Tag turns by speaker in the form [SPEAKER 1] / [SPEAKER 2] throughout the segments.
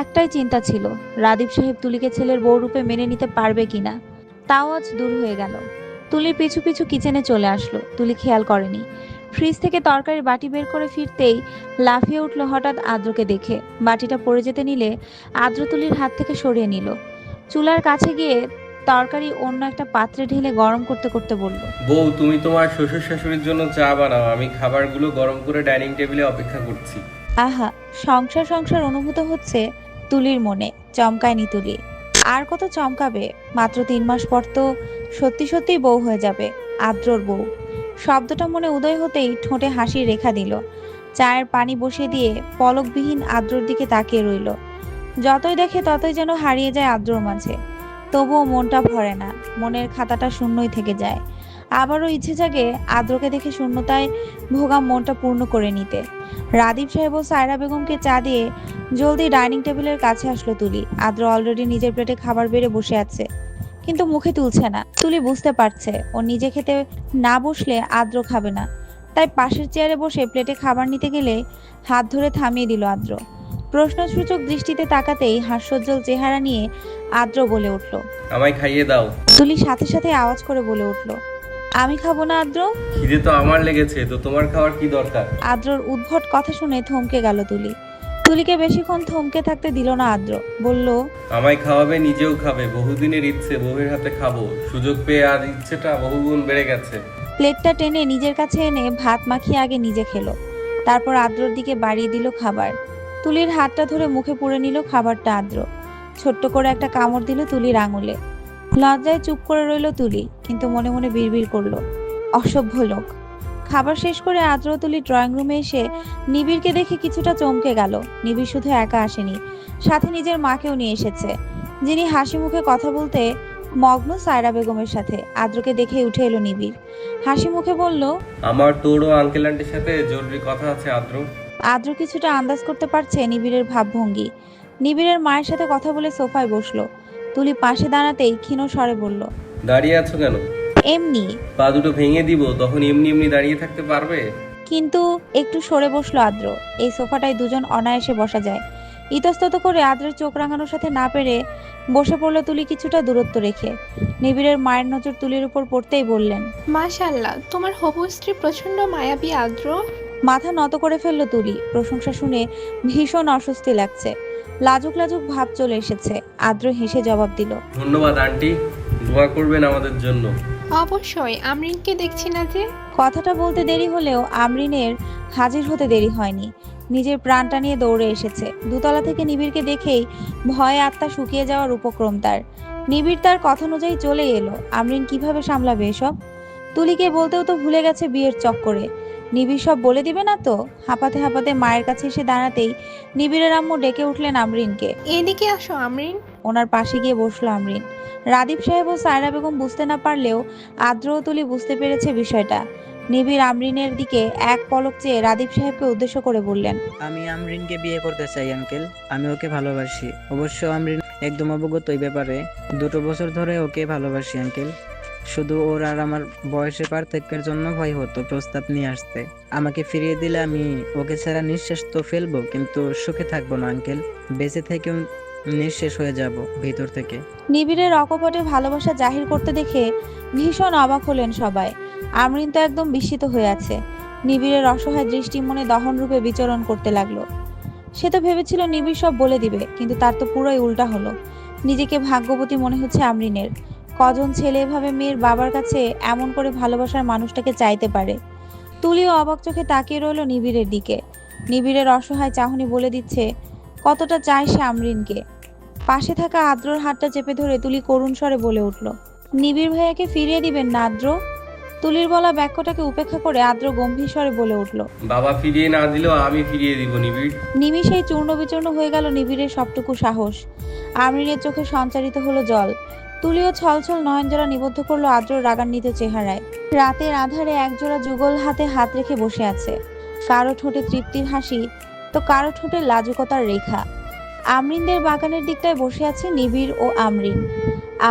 [SPEAKER 1] একটাই চিন্তা ছিল রাদীপ সাহেব তুলিকে ছেলের বউ রূপে মেনে নিতে পারবে কিনা। তাও আজ দূর হয়ে গেল। তুলির পিছু পিছু কিচেনে চলে আসলো তুলি খেয়াল করেনি। ফ্রিজ থেকে তরকারির বাটি বের করে ফিরতেই লাফিয়ে উঠল হঠাৎ আদ্রকে দেখে। বাটিটা পড়ে যেতে নিলে আদ্র তুলির হাত থেকে সরিয়ে নিল। চুলার কাছে গিয়ে তরকারি অন্য একটা পাত্রে ঢেলে গরম করতে করতে বলল
[SPEAKER 2] বউ তুমি তোমার শ্বশুর শাশুড়ির জন্য চা বানাও। আমি খাবারগুলো গরম করে ডাইনিং টেবিলে অপেক্ষা করছি।
[SPEAKER 1] আহা সংসার সংসার অনুভূত হচ্ছে তুলির মনে, চমকায়নি তুলি। আর কত চমকাবে? মাত্র তিন মাস পর তো সত্যি সত্যিই বউ হয়ে যাবে, আদ্রর বউ। শব্দটা মনে উদয় হতেই ঠোঁটে হাসির রেখা দিল। চায়ের পানি বসিয়ে দিয়ে পলকবিহীন আদ্রর দিকে তাকিয়ে রইল। যতই দেখে ততই যেন হারিয়ে যায় আদ্রর মাঝে। তবুও মনটা ভরে না, মনের খাতাটা শূন্যই থেকে যায়। আবারও ইচ্ছে জাগে আদ্রকে দেখে শূন্যতায় ভোগা মনটা পূর্ণ করে নিতে। রাদীপ সাহেব ও সায়রা বেগমকে চা দিয়ে জলদি ডাইনিং টেবিলের কাছে আসলো তুলি। আদ্র অলরেডি নিজের প্লেটে খাবার বেড়ে বসে আছে কিন্তু মুখে তুলছে না। তুলি বুঝতে পারছে ও নিজে খেতে না বসলে আদ্র খাবে না। তাই পাশের চেয়ারে বসে প্লেটে খাবার নিতে গেলে হাত ধরে থামিয়ে দিল আদ্র। প্রশ্নসূচক দৃষ্টিতে তাকাতেই হাস্যোজ্জ্বল চেহারা নিয়ে আদ্র বলে উঠল
[SPEAKER 2] আমায় খাইয়ে দাও।
[SPEAKER 1] তুলি সাথে সাথে আওয়াজ করে বলে উঠল আমি খাব না আদ্র?
[SPEAKER 2] খিদে তো আমার লেগেছে তো তোমার খাওয়ার কি দরকার?
[SPEAKER 1] আদ্রর উদ্ভট কথা শুনে থমকে গেল তুলি। তুলিকে বেশিক্ষণ থমকে থাকতে দিল না আদ্র। বলল
[SPEAKER 2] আমায় খাওয়াবে নিজেও খাবে বহুদিনের ইচ্ছে বউয়ের হাতে খাব। সুযোগ পেয়ে আর ইচ্ছেটা বহুগুণ বেড়ে গেছে।
[SPEAKER 1] প্লেটটা টেনে নিজের কাছে এনে ভাত মাখিয়ে আগে নিজে খেলো। তারপর আদ্রর দিকে বাড়িয়ে দিল খাবার। তুলির হাতটা ধরে মুখে পুড়ে নিল খাবারটা আদ্র। ছোট্ট করে একটা কামড় দিল তুলির আঙুলে। লজ্জায় চুপ করে রইল তুলি কিন্তু মনে মনে বিড়বিড় করল অসভ্য লোক। খাবার শেষ করে আদ্র তুলি ড্রয়িং রুমে এসে নিবিড়কে দেখে কিছুটা চমকে গেল। নিবিড় শুধু একা আসেনি সাথে নিজের মাকেও নিয়ে এসেছে যিনি হাসি মুখে কথা বলতে মগ্ন সায়রা বেগমের সাথে। আদ্রকে দেখে উঠে এলো নিবিড়। হাসি মুখে বলল
[SPEAKER 2] আমার তোর ও আঙ্কেল আন্টির সাথে জরুরি কথা আছে আদ্র।
[SPEAKER 1] আদ্র কিছুটা আন্দাজ করতে পারছে নিবিড়ের ভাবভঙ্গি। নিবিড়ের মায়ের সাথে কথা বলে সোফায় বসল। তুলি পাশে দাঁড়াতেই ক্ষীণ স্বরে বলল
[SPEAKER 2] দাঁড়িয়ে আছো কেন?
[SPEAKER 1] এমনি।
[SPEAKER 2] পা দুটো ভেঙে দিব তখন এমনি এমনি দাঁড়িয়ে থাকতে পারবে?
[SPEAKER 1] কিন্তু একটু সরে বসল আদ্র এই সোফাটায় দুজন অনায়াসে বসা যায়। ইতস্তত করে আদ্রের চোখ রাঙানোর সাথে না পেরে বসে পড়ল তুলি কিছুটা দূরত্ব রেখে। নিবিড়ের মায়ের নজর তুলির উপর পড়তেই বললেন
[SPEAKER 3] মাশাল্লাহ তোমার হবু স্ত্রী প্রচণ্ড মায়াবী আদ্র।
[SPEAKER 1] মাথা নত করে ফেলল তুলি। প্রশংসা শুনে ভীষণ অস্বস্তি লাগছে। লাজুক লাজুক ভাব চলে এসেছে। আদ্র হেসে জবাব দিল
[SPEAKER 2] ধন্যবাদ আন্টি। দোয়া করবেন আমাদের জন্য।
[SPEAKER 3] অবশ্যই আমরিনকে দেখছি না যে।
[SPEAKER 1] কথাটা বলতে দেরি হলেও আমরিনের হাজির হতে দেরি হয়নি। নিজের প্রাণটা নিয়ে দৌড়ে এসেছে। দুতলা থেকে নিবিড়কে দেখেই ভয়ে আত্মা শুকিয়ে যাওয়ার উপক্রম তার। নিবিড় তার কথা অনুযায়ী চলে এলো। আমরিন কীভাবে সামলাবে এসব? তুলিকে বলতেও তো ভুলে গেছে বিয়ের চক্করে। নিবিড় সব বলে দিবে না তো? হাঁপাতে হাঁপাতে মায়ের কাছে এসে দাঁড়াতেই নিবিড়ের আম্মু ডেকে উঠলেন আমরিনকে।
[SPEAKER 3] এদিকে আসো আমরিন।
[SPEAKER 1] ওনার পাশে গিয়ে বসল আমরিন। রাদীপ সাহেব ও সায়রা বেগম বুঝতে না পারলেও আদ্র ও তুলি বুঝতে পেরেছে বিষয়টা। নিবিড় আমরিনের দিকে এক পলক চেয়ে রাদীপ সাহেবকে উদ্দেশ্য করে বললেন
[SPEAKER 4] আমি আমরিনকে বিয়ে করতে চাই আঙ্কেল। আমি ওকে ভালোবাসি। অবশ্য আমরিন একদম অবগত এই ব্যাপারে। দুটো বছর ধরে ওকে ভালোবাসি আঙ্কেল। শুধু ওর আর আমার বয়সের পার্থক্যের জন্য ভয় হতো প্রস্তাব নিয়ে আসতে। আমাকে ফিরিয়ে দিলে আমি ওকে ছাড়া নিঃশ্বাস তো ফেলব, কিন্তু সুখে থাকব না, আঙ্কেল। বেঁচে থেকেও নিঃশেষ হয়ে যাব ভিতর থেকে।
[SPEAKER 1] নিবিড়ের অকপটে ভালোবাসা জাহির করতে দেখে ভীষণ অবাক হলেন সবাই। আমরিন তো একদম বিস্মিত হয়ে আছে। নিবিড়ের অসহায় দৃষ্টি মনে দহন রূপে বিচরণ করতে লাগল। সে তো ভেবেছিল নিবিড় সব বলে দিবে, কিন্তু তার তো পুরোই উল্টা হলো। নিজেকে ভাগ্যবতী মনে হচ্ছে আমরিনের। কজন ছেলে এভাবে মেয়ের বাবার কাছে এমন করে ভালোবাসার মানুষটাকে চাইতে পারে? তুলিও অবাক চোখে তাকিয়ে রইল নিবিড়ের দিকে। নিবিড়ের অসহায় চাহনি বলে দিচ্ছে কতটা চায় সে আমরিনকে? পাশে থাকা আদ্রর হাতটা চেপে ধরে তুলি করুণ স্বরে বলে উঠল নিবিড় ভাইয়াকে ফিরিয়ে দিবেন না আদ্র? তুলির বলা বাক্যটাকে উপেক্ষা করে আদ্র গম্ভীর স্বরে বলে উঠল
[SPEAKER 2] বাবা ফিরিয়ে না দিলেও আমি ফিরিয়ে দিব নিবিড়।
[SPEAKER 1] নিমিষেই চূর্ণ বিচূর্ণ হয়ে গেল নিবিড়ের সবটুকু সাহস। আমরিনের চোখে সঞ্চারিত হলো জল তুলিও ছলছল নয়নজোড়া নিবদ্ধ করল আদ্রর রাগান্বিত চেহারায়। রাতের আধারে একজোড়া যুগল হাতে হাত রেখে বসে আছে। কারও ঠোঁটে তৃপ্তির হাসি, তো কারও ঠোঁটে লাজুকতার রেখা। আমরিনদের বাগানের দিকটায় বসে আছে নিবিড় ও আমরিন।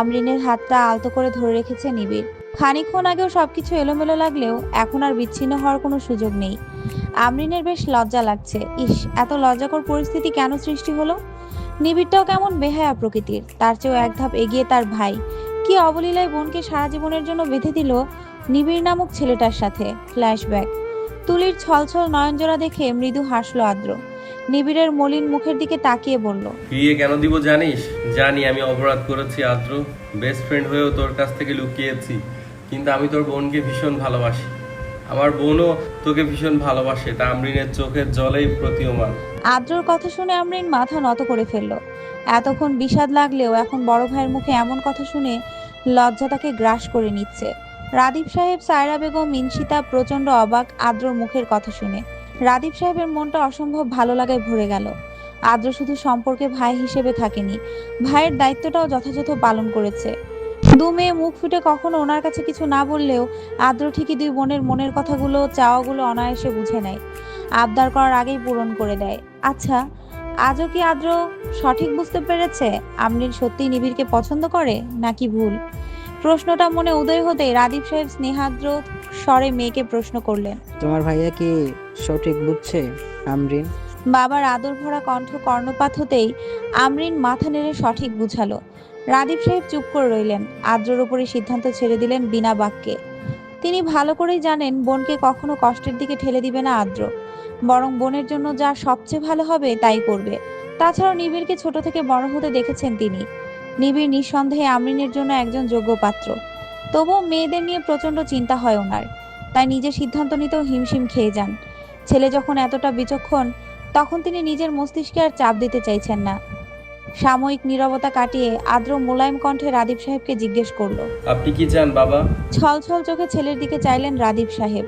[SPEAKER 1] আমরিনের হাতটা আলতো করে ধরে রেখেছে নিবিড়। খানিকক্ষণ আগেও সবকিছু এলোমেলো লাগলেও এখন আর বিচ্ছিন্ন হওয়ার কোনো সুযোগ নেই। আমরিনের বেশ লজ্জা লাগছে। ইস, এত লজ্জাকর পরিস্থিতি কেন সৃষ্টি হলো? নিবিড়টাও কেমন বেহায়া প্রকৃতির। তার চেয়েও এক ধাপ এগিয়ে তার ভাই। কি অবলীলায় বোনকে সারা জীবনের জন্য বেঁধে দিল নিবিড় নামক ছেলেটার সাথে। ফ্ল্যাশব্যাক। তুলির ছলছল নয়নজোড়া দেখে মৃদু হাসলো আদ্র। নিবিড়ের মলিন মুখের দিকে তাকিয়ে বলল,
[SPEAKER 2] ফিরিয়ে কেন দিব জানিস? জানি আমি অপরাধ করেছি আদ্র। বেস্ট ফ্রেন্ড হয়েও তোর কাছ থেকে লুকিয়েছি। কিন্তু আমি তোর বোনকে ভীষণ ভালোবাসি। আমার বোনও তোকে ভীষণ ভালোবাসে, তা আমরিনের চোখের জলেই প্রতীয়মান।
[SPEAKER 1] আদ্রর কথা শুনে আমরিন মাথা নত করে ফেলল। এতক্ষণ বিষাদ লাগলেও এখন বড় ভাইয়ের মুখে এমন কথা শুনে লজ্জা তাকে গ্রাস করে নিচ্ছে। রাদীপ সাহেব, সায়রা বেগম মিনসিতা প্রচণ্ড অবাক আদ্রর মুখের কথা শুনে। রাদীপ সাহেবের মনটা অসম্ভব ভালো লাগায় ভরে গেল। আদ্র শুধু সম্পর্কে ভাই হিসেবে থাকেনি, ভাইয়ের দায়িত্বটাও যথাযথ পালন করেছে। দু মেয়ে মুখ ফুটে কখনো ওনার কাছে কিছু না বললেও আদ্র ঠিকই দুই বোনের মনের কথাগুলো চাওয়াগুলো অনায়াসে বুঝে নেয়। আবদার করার আগেই পূরণ করে দেয়। আচ্ছা আজও কি আদ্র সঠিক বুঝতে পেরেছে আমরিন সত্যিই নিবিড়কে পছন্দ করে নাকি ভুল? প্রশ্নটা মনে উদয় হতেই রাদীপ সাহেব স্নেহাদ্র স্বরে মেয়েকে প্রশ্ন করলেন।
[SPEAKER 4] তোমার ভাইয়া কি সঠিক বুঝছে আমরিন
[SPEAKER 1] বাবার আদর ভরা কণ্ঠ কর্ণপাত হতেই আমরিন মাথা নেড়ে সঠিক বুঝালো। রাদীপ সাহেব চুপ করে রইলেন। আদ্রর উপরে সিদ্ধান্ত ছেড়ে দিলেন বিনা বাক্যে। তিনি ভালো করেই জানেন, বোনকে কখনো কষ্টের দিকে ঠেলে দিবে না আদ্র। বরং বোনের জন্য যা সবচেয়ে ভালো হবে তাই করবে। তাছাড়াও নিবিড়কে ছোট থেকে বড় হতে দেখেছেন তিনি। নিবিড় নিঃসন্দেহে আমরিনের জন্য একজন যোগ্য পাত্র তবুও মেয়েদের নিয়ে প্রচণ্ড চিন্তা হয় ওনার। তাই নিজের সিদ্ধান্ত নিতেও হিমশিম খেয়ে যান। ছেলে যখন এতটা বিচক্ষণ, তখন তিনি নিজের মস্তিষ্কে আর চাপ দিতে চাইছেন না। সাময়িক নীরবতা কাটিয়ে আদ্র মোলায়েম কণ্ঠে রাদীপ সাহেবকে জিজ্ঞেস করল।
[SPEAKER 2] আপনি কি চান বাবা?
[SPEAKER 1] ছলছল চোখে ছেলের দিকে চাইলেন রাদীপ সাহেব।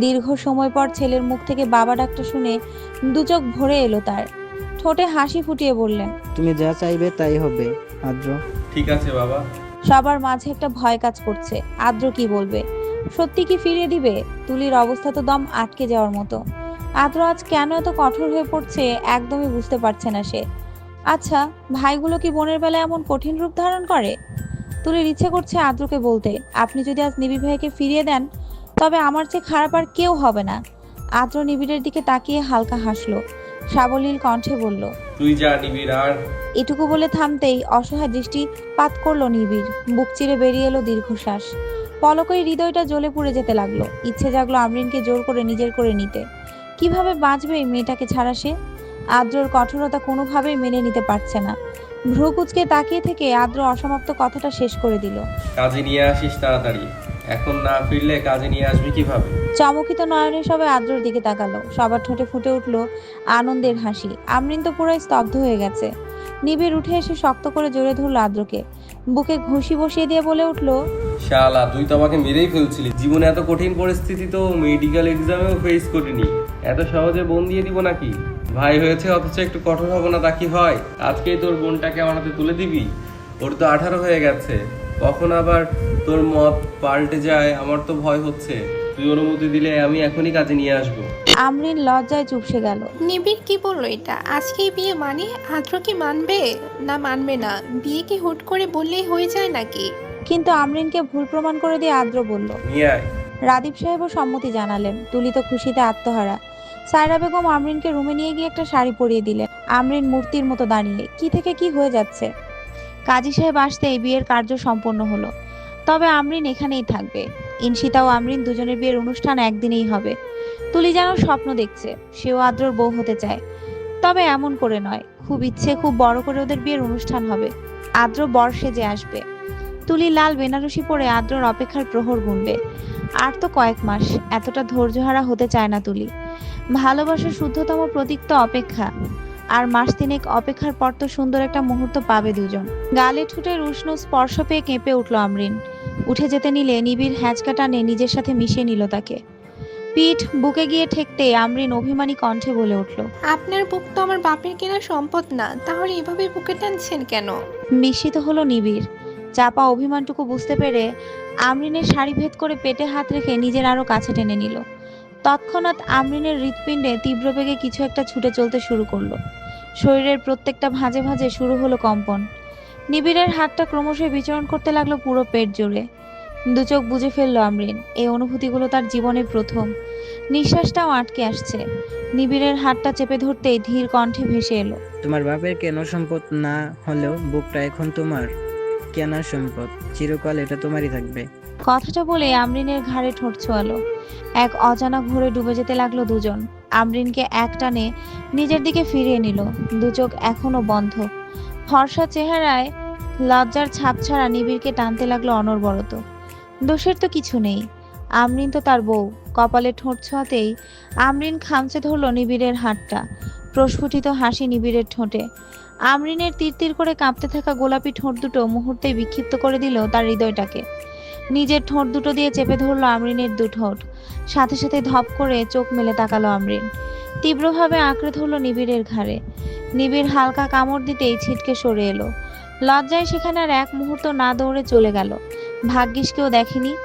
[SPEAKER 1] দীর্ঘ সময় পর ছেলের মুখ থেকে বাবা ডাকটা শুনে দু চোখ ভরে এলো তার। ঠোঁটে হাসি ফুটিয়ে বললেন
[SPEAKER 4] তুমি যা চাইবে তাই হবে আদ্র।
[SPEAKER 2] ঠিক আছে বাবা।
[SPEAKER 1] সবার মাঝে একটা ভয় কাজ করছে। আদ্র কি বলবে? সত্যি কি ফিরিয়ে দিবে? তুলির অবস্থা তো দম আটকে যাওয়ার মতো। আদ্র আজ কেন এত কঠোর হয়ে পড়ছে একদমই বুঝতে পারছে না সে। আচ্ছা ভাইগুলো কি বোনের বেলায় এমন কঠিন রূপ ধারণ করে? তুলির ইচ্ছে করছে আদ্রকে বলতে আপনি যদি আজ নিবিড় ভাইকে ফিরিয়ে দেন তবে আমার চেয়ে খারাপ আর কেউ হবে না। আদ্র নিবিড়ের দিকে তাকিয়ে হালকা হাসলো। সাবলীল কণ্ঠে বলল
[SPEAKER 2] তুই যা নিবিড় আর।
[SPEAKER 1] এটুকু বলে থামতেই অসহায় দৃষ্টি পাত করল নিবিড়। বুক চিরে বেরিয়ে এলো দীর্ঘশ্বাস। পলকই হৃদয়টা জ্বলে পুড়ে যেতে লাগল। ইচ্ছে জাগলো আমরিনকে জোর করে নিজের করে নিতে। কীভাবে বাঁচবে এই মেয়েটাকে ছাড়া সে? আদ্রর কঠোরতা কোনোভাবেই মেনে নিতে পারছে না। ভ্রু কুচকে তাকিয়ে থেকে আদ্র অসমাপ্ত কথাটা শেষ করে দিল।
[SPEAKER 2] কাজে নিয়ে আসিস তাড়াতাড়ি। এখন না ফিরলে কাজে নিয়ে আসবি কীভাবে?
[SPEAKER 1] চমকিত নয়নে সবাই আদ্রর দিকে তাকালো। সবার ঠোঁটে ফুটে উঠল আনন্দের হাসি। আমরিন তো পুরো স্তব্ধ হয়ে গেছে। নিবিড় উঠে এসে শক্ত করে জোরে ধরলো আদ্রকে। বুকে ঘুষি বসিয়ে দিয়ে বলে উঠল
[SPEAKER 2] শালা তুই তো আমাকে মেরেই ফেলছিলি। জীবনে এত কঠিন পরিস্থিতি তো মেডিকেল এক্সামেও ফেস করিনি। এত সহজে বোন দিয়ে দিব নাকি? ভাই হয়েছে অথচ একটু কঠোর হব না তা কি হয়? আজকেই তোর বোনটাকে আমার হাতে তুলে দিবি? ওর তো আঠারো হয়ে গেছে। কখন আবার তোর মত পাল্টে যায় আমার তো ভয় হচ্ছে। তুই অনুমতি দিলে আমি এখনই কাজে নিয়ে আসব।
[SPEAKER 1] আমরিন লজ্জায় চুপসে গেল।
[SPEAKER 3] নিবিড় কি বলল এটা? আজকেই বিয়ে মানে? আদ্র কি মানবে? না মানবে না। বিয়ে কি হুট করে বললেই হয়ে যায় নাকি?
[SPEAKER 1] কিন্তু আমরিনকে ভুল প্রমাণ করে দিয়ে আদ্র বলল
[SPEAKER 2] নিয়ে আয়।
[SPEAKER 1] রাদীপ সাহেবও সম্মতি জানালেন তুলি তো খুশিতে আত্মহারা। সায়রা বেগম আমরিনকে রুমে নিয়ে গিয়ে একটা শাড়ি পরিয়ে দিলেন। আমরিন মূর্তির মতো দাঁড়িয়ে, কি থেকে কি হয়ে যাচ্ছে? কাজী সাহেব আসতেই বিয়ের কার্য সম্পন্ন হলো। তবে আমরিন এখানেই থাকবে। ইনশিতা ও আমরিন দুজনের বিয়ের অনুষ্ঠান একদিনেই হবে। তুলি যেন স্বপ্ন দেখছে, সেও আদ্রর বউ হতে চায়। তবে এমন করে নয়, খুব ইচ্ছে, খুব বড় করে ওদের বিয়ের অনুষ্ঠান হবে। আদ্র বর সেজে আসবে। তুলি লাল বেনারসি পরে আদ্রর অপেক্ষার প্রহর গুনবে। আর তো কয়েক মাস, এতটা ধৈর্যহারা হতে চায় না তুলি। ভালোবাসার শুদ্ধতম প্রতীক তো অপেক্ষা। আর মাস তিনেক অপেক্ষার পর তো সুন্দর একটা মুহূর্ত পাবে দুজন। গালে ঠুটের উষ্ণ স্পর্শ পেয়ে কেঁপে উঠল আমরিন। উঠে যেতে নিলে নিবিড় হ্যাঁচকা টানে নিজের সাথে মিশিয়ে নিল তাকে। পিঠ বুকে গিয়ে ঠেকতে আমরিন অভিমানী কণ্ঠে বলে উঠল
[SPEAKER 3] আপনার বুক তো আমার বাপের কেনা সম্পদ না তাহলে এভাবে বুকে টানছেন কেন?
[SPEAKER 1] বিস্মিত হলো নিবিড়। চাপা অভিমানটুকু বুঝতে পেরে আমরিনের শাড়ি ভেদ করে পেটে হাত রেখে নিজের আরও কাছে টেনে নিল। তৎক্ষণাৎ আমরিনের হৃৎপিণ্ডে তীব্র বেগে কিছু একটা ছুটে চলতে শুরু করল। শরীরের প্রত্যেকটা ভাঁজে ভাঁজে শুরু হলো কম্পন। নিবিড়ের হাতটা ক্রমশই বিচরণ করতে লাগল পুরো পেট জুড়ে। দু চোখ বুঝে ফেলল আমরিন। এই অনুভূতিগুলো তার জীবনের প্রথম। নিঃশ্বাসটাও আটকে আসছে। নিবিড়ের হাতটা চেপে ধরতেই ধীর কণ্ঠে ভেসে এলো।
[SPEAKER 4] তোমার বাপের কেন সম্পদ না হলেও বুকটা এখন তোমার। কেনার সম্পদ। চিরকাল এটা তোমারই থাকবে।
[SPEAKER 1] কথাটা বলে আমরিনের ঘাড়ে ঠোঁট ছোয়ালো। এক অজানা ঘোরে ডুবে যেতে লাগল দুজন। আমরিনকে এক টানে নিজের দিকে ফিরিয়ে নিল। দু চোখ এখনও বন্ধ। ফর্সা চেহারায় লজ্জার ছাপ ছাড়া নিবিড়কে টানতে লাগল অনর্বরত। দোষের তো কিছু নেই। আমরিন তো তার বউ। কপালে ঠোঁট ছোঁয়াতেই আমরিন খামচে ধরলো নিবিড়ের হাতটা। প্রস্ফুটিত হাসি নিবিড়ের ঠোঁটে। আমরিনের তীর তীর করে কাঁপতে থাকা গোলাপি ঠোঁট দুটো মুহূর্তেই বিক্ষিপ্ত করে দিল তার হৃদয়টাকে। নিজের ঠোঁট দুটো দিয়ে চেপে ধরলো আমরিনের দু ঠোঁট। সাথে সাথে ধপ করে চোখ মেলে তাকালো আমরিন। তীব্রভাবে আঁকড়ে ধরলো নিবিড়ের ঘাড়ে। নিবিড় হালকা কামড় দিতেই ছিটকে সরে এলো। লজ্জায় সেখানে আর এক মুহূর্ত না দৌড়ে চলে গেল। ভাগ্যিসকেও দেখেনি।